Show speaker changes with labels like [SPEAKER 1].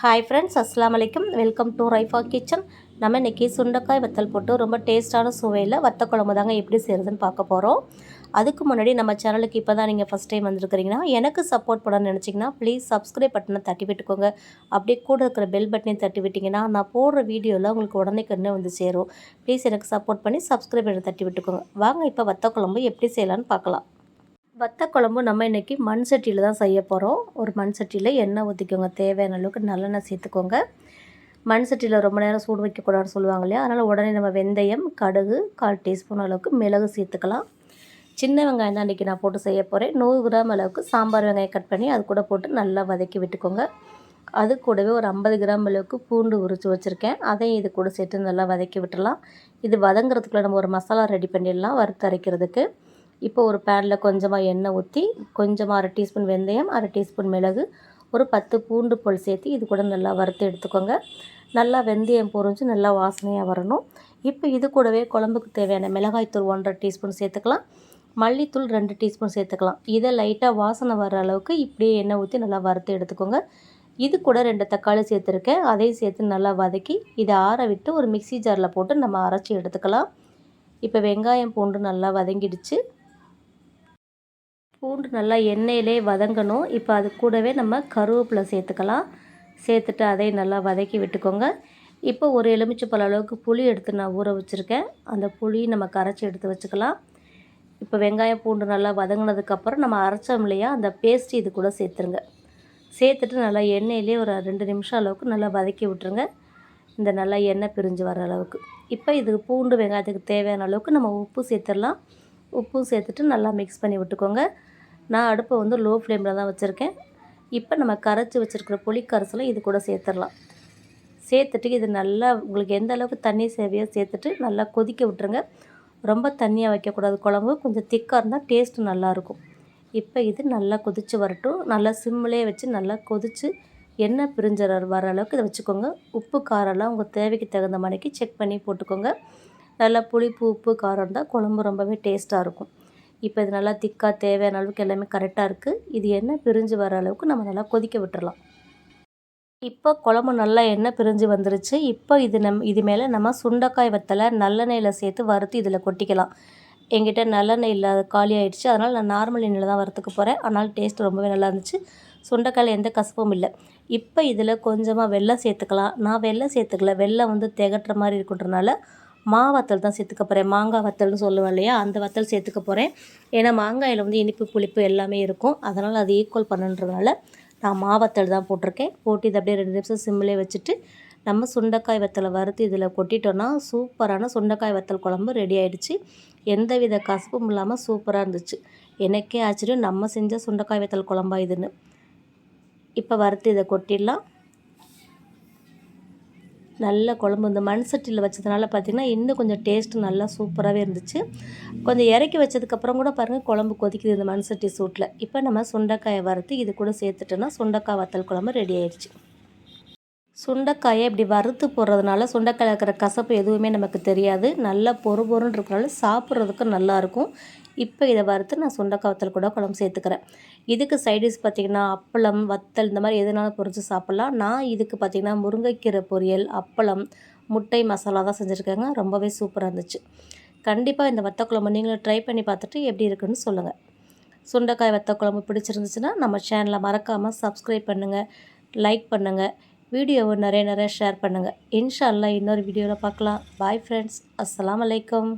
[SPEAKER 1] Hi friends அஸ்லாம் வலைக்கம் welcome to Raifa kitchen நம்ம இன்றைக்கி சுண்டைக்காய் வத்தல் போட்டு ரொம்ப டேஸ்ட்டான சுவையில் வத்த குழம்பு தாங்க எப்படி செய்கிறதுன்னு பார்க்க போகிறோம் அதுக்கு முன்னாடி நம்ம சேனலுக்கு இப்போ தான் நீங்கள் ஃபஸ்ட் டைம் வந்துருக்கிறீங்கன்னா எனக்கு சப்போர்ட் பண்ணணும்னு நினச்சிங்கன்னா ப்ளீஸ் சப்ஸ்கிரைப் பட்டனை தட்டி விட்டுக்கோங்க. அப்படியே கூட இருக்கிற பெல் பட்டனையும் தட்டி விட்டிங்கன்னா நான் போடுற வீடியோவில் உங்களுக்கு உடனே கண்ணு வந்து சேரும். ப்ளீஸ் எனக்கு சப்போர்ட் பண்ணி சப்ஸ்கிரைப் பட்டனை தட்டி விட்டுக்கோங்க. வாங்க இப்போ வத்த குழம்பு எப்படி செய்யலான்னு பார்க்கலாம். வத்த குழம்பு நம்ம இன்றைக்கி மண் சட்டியில் தான் செய்ய போகிறோம் ஒரு மண் சட்டியில் எண்ணெய் ஊற்றிக்கோங்க தேவையான அளவுக்கு நல்லெண்ணெய் சேர்த்துக்கோங்க. மண் சட்டியில் ரொம்ப நேரம் சூடு வைக்கக்கூடாதுன்னு சொல்லுவாங்க இல்லையா? அதனால் உடனே நம்ம வெந்தயம் கடுகு கால் டீஸ்பூன் அளவுக்கு மிளகு சேர்த்துக்கலாம். சின்ன வெங்காயம் தான் இன்றைக்கி நான் போட்டு செய்ய போகிறேன் நூறு கிராம் அளவுக்கு சாம்பார் வெங்காயம் கட் பண்ணி அது கூட போட்டு நல்லா வதக்கி விட்டுக்கோங்க. அது கூடவே ஒரு ஐம்பது கிராம் அளவுக்கு பூண்டு உரித்து வச்சுருக்கேன். அதையும் இது கூட சேர்த்து நல்லா வதக்கி விட்டுடலாம். இது வதங்குறதுக்குள்ளே நம்ம ஒரு மசாலா ரெடி பண்ணிடலாம் வறுத்து அரைக்கிறதுக்கு. இப்போ ஒரு பேனில் கொஞ்சமாக எண்ணெய் ஊற்றி கொஞ்சமாக அரை டீஸ்பூன் வெந்தயம் அரை டீஸ்பூன் மிளகு ஒரு பத்து பூண்டு போல் சேர்த்து இது கூட நல்லா வறுத்து எடுத்துக்கோங்க. நல்லா வெந்தயம் பொறிஞ்சு நல்லா வாசனையாக வரணும். இப்போ இது கூடவே குழம்புக்கு தேவையான மிளகாய்த்தூள் ஒன்றரை டீஸ்பூன் சேர்த்துக்கலாம். மல்லித்தூள் ரெண்டு டீஸ்பூன் சேர்த்துக்கலாம். இதை லைட்டாக வாசனை வர அளவுக்கு இப்படியே எண்ணெய் ஊற்றி நல்லா வறுத்து எடுத்துக்கோங்க. இது கூட ரெண்டு தக்காளி சேர்த்துருக்கேன். அதையும் சேர்த்து நல்லா வதக்கி இதை ஆற விட்டு ஒரு மிக்சி ஜாரில் போட்டு நம்ம அரைச்சி எடுத்துக்கலாம். இப்போ வெங்காயம் பூண்டு நல்லா வதங்கிடுச்சு. பூண்டு நல்லா எண்ணெயிலே வதங்கணும். இப்போ அது கூடவே நம்ம கருவேப்பிலை சேர்த்துக்கலாம். சேர்த்துட்டு அதை நல்லா வதக்கி விட்டுக்கோங்க. இப்போ ஒரு எலுமிச்சைப்பழ அளவுக்கு புளி எடுத்து நான் ஊற வச்சுருக்கேன். அந்த புளி நம்ம கரைச்சி எடுத்து வச்சுக்கலாம். இப்போ வெங்காயம் பூண்டு நல்லா வதங்கினதுக்கப்புறம் நம்ம அரைச்சோம் இல்லையா அந்த பேஸ்ட் இது கூட சேர்த்துருங்க. சேர்த்துட்டு நல்லா எண்ணெயிலே ஒரு ரெண்டு நிமிஷம் அளவுக்கு நல்லா வதக்கி விட்டுருங்க. இந்த நல்லா எண்ணெய் பிரிஞ்சு வர அளவுக்கு. இப்போ இதுக்கு பூண்டு வெங்காயத்துக்கு தேவையான அளவுக்கு நம்ம உப்பு சேர்த்துடலாம். உப்பும் சேர்த்துட்டு நல்லா மிக்ஸ் பண்ணி விட்டுக்கோங்க. நான் அடுப்பை வந்து லோ ஃப்ளேமில் தான் வச்சுருக்கேன். இப்போ நம்ம கரைச்சி வச்சுருக்கிற புளி கரைசலை இது கூட சேர்த்துடலாம். சேர்த்துட்டு இது நல்லா உங்களுக்கு எந்த அளவுக்கு தண்ணி சேவையோ சேர்த்துட்டு நல்லா கொதிக்க விட்டுருங்க. ரொம்ப தண்ணியாக வைக்கக்கூடாது. குழம்பு கொஞ்சம் திக்காக இருந்தால் டேஸ்ட்டு நல்லாயிருக்கும். இப்போ இது நல்லா கொதித்து வரட்டும். நல்லா சிம்மிலே வச்சு நல்லா கொதித்து எண்ணெய் பிரிஞ்ச வர அளவுக்கு இதை வச்சுக்கோங்க. உப்பு காரம்லாம் உங்கள் தேவைக்கு தகுந்த மணிக்கு செக் பண்ணி போட்டுக்கோங்க. நல்லா புளிப்பு உப்பு காரம் இருந்தால் குழம்பு ரொம்பவே டேஸ்ட்டாக இருக்கும். இப்போ இது நல்லா திக்காக தேவையான அளவுக்கு எல்லாமே கரெக்டாக இருக்குது இது எண்ணெய் பிரிஞ்சு வர அளவுக்கு நம்ம நல்லா கொதிக்க விட்டுறலாம். இப்போ குழம்பு நல்லா எண்ணெய் பிரிஞ்சு வந்துருச்சு. இப்போ இது நம் இது மேலே நம்ம சுண்டைக்காய் வத்தலை நல்லெண்ணெயில் சேர்த்து வறுத்து இதில் கொட்டிக்கலாம். எங்கிட்ட நல்லெண்ணெய் இல்லாத காலி ஆகிடுச்சு அதனால் நான் நார்மல் எண்ணெயில் தான் வறுத்துக்க போகிறேன் அதனால் டேஸ்ட் ரொம்பவே நல்லா இருந்துச்சு. சுண்டைக்காயில் எந்த கசப்பும் இல்லை. இப்போ இதில் கொஞ்சமாக வெள்ளம் சேர்த்துக்கலாம். நான் வெள்ளம் சேர்த்துக்கல. வெள்ளம் வந்து திகட்டுற மாதிரி இருக்குன்றனால மா வத்தல் தான் சேர்த்துக்க போகிறேன் மாங்காய் வத்தல்னு சொல்லுவேன் இல்லையா? அந்த வத்தல் சேர்த்துக்க போகிறேன் ஏன்னா மாங்காயில் வந்து இனிப்பு புளிப்பு எல்லாமே இருக்கும். அதனால் அது ஈக்குவல் பண்ணுன்றதுனால நான் மா வத்தல் தான் போட்டிருக்கேன். போட்டு இதை அப்படியே ரெண்டு நிமிஷம் சிம்மிலே வச்சுட்டு நம்ம சுண்டைக்காய் வத்தலை வறுத்து இதில் கொட்டிட்டோன்னா சூப்பரான சுண்டைக்காய் வத்தல் குழம்பு ரெடி ஆகிடுச்சு எந்த வித கசப்பும் இல்லாமல் சூப்பராக இருந்துச்சு. எனக்கே ஆச்சரியம். நம்ம செஞ்ச சுண்டைக்காய் வத்தல் குழம்பா இதுன்னு. இப்போ வறுத்து இதை கொட்டிடலாம். நல்ல குழம்பு இந்த மண் சட்டியில் வச்சதுனால பார்த்திங்கன்னா இன்னும் கொஞ்சம் டேஸ்ட்டு நல்லா சூப்பராகவே இருந்துச்சு. கொஞ்சம் இறக்கி வச்சதுக்கப்புறம் கூட பாருங்கள் குழம்பு கொதிக்குது இந்த மண் சட்டி சூட்டில் இப்போ நம்ம சுண்டைக்காயை வறுத்து இது கூட சேர்த்துட்டோன்னா சுண்டைக்காய் வத்தல் குழம்பு ரெடி ஆயிடுச்சு. சுண்டைக்காயை இப்படி வறுத்து போடுறதுனால சுண்டைக்காயில் இருக்கிற கசப்பு எதுவுமே நமக்கு தெரியாது. நல்லா பொறு பொருன்னு இருக்கிறனால சாப்பிட்றதுக்கு நல்லாயிருக்கும் இப்போ இதை வறுத்து நான் சுண்டக்காய் வத்தல் கூட குழம்பு சேர்த்துக்கிறேன். இதுக்கு சைடிஷ் பார்த்திங்கன்னா அப்பளம் வத்தல் இந்த மாதிரி எதுனாலும் பொறிச்சு சாப்பிட்லாம். நான் இதுக்கு பார்த்திங்கன்னா முருங்கைக்கீரை பொரியல் அப்பளம் முட்டை மசாலா தான் செஞ்சுருக்கேங்க. ரொம்பவே சூப்பராக இருந்துச்சு. கண்டிப்பாக இந்த வத்த குழம்பு நீங்களும் ட்ரை பண்ணி பார்த்துட்டு எப்படி இருக்குன்னு சொல்லுங்கள் சுண்டைக்காய் வத்த குழம்பு பிடிச்சிருந்துச்சுன்னா நம்ம சேனலை மறக்காமல் சப்ஸ்கிரைப் பண்ணுங்கள் லைக் பண்ணுங்கள் வீடியோவை நிறைய நிறைய ஷேர் பண்ணுங்கள் இன்ஷால்லாம் இன்னொரு வீடியோவில் பார்க்கலாம். பாய் ஃப்ரெண்ட்ஸ் அஸ்லாம் வலைக்கம்